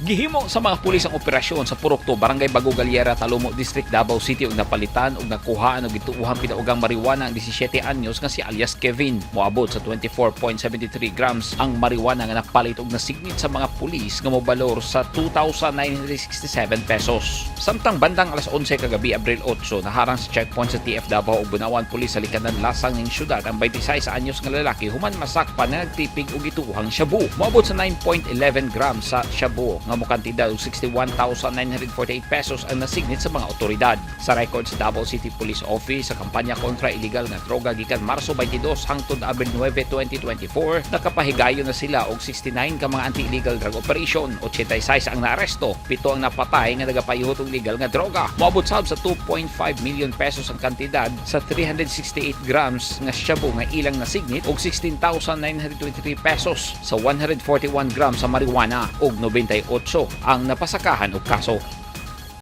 Gihimo sa mga pulis ang operasyon sa Purokto, Barangay Bago Galiera, Talomo District, Davao City ug napalitan ug nakuhaan og gituuhang pinaugang marijuana ang 17 anyos nga si alias Kevin. Moabot sa 24.73 grams ang marijuana nga napalit og nasignit sa mga pulis nga mobalor sa 2,967 pesos. Samtang bandang alas 11 kagabi Abril 8 naharang sa checkpoint sa TF Davao ug bunawan pulis sa likanan lasang ning syudad ang 26 anyos nga lalaki human masakpan na nagtipig og gituuhang shabu. Moabot sa 9.11 grams sa shabu nga mokantidad og 61,948 pesos ang nasignit sa mga otoridad. Sa record sa Davao City Police Office sa kampanya kontra illegal nga droga gikan Marso 22 hangtod Abril 9, 2024, nakapahigayon na sila og 69 ka mga anti-illegal drug operation, 86 ang naaresto, pito ang napatay nga nagapayuhot og legal nga droga. Moabot sab sa 2.5 million pesos ang kantidad sa 368 grams nga shabu nga ilang nasignit og 16,923 pesos sa 141 grams sa marijuana og 98 ang napasakahan og kaso.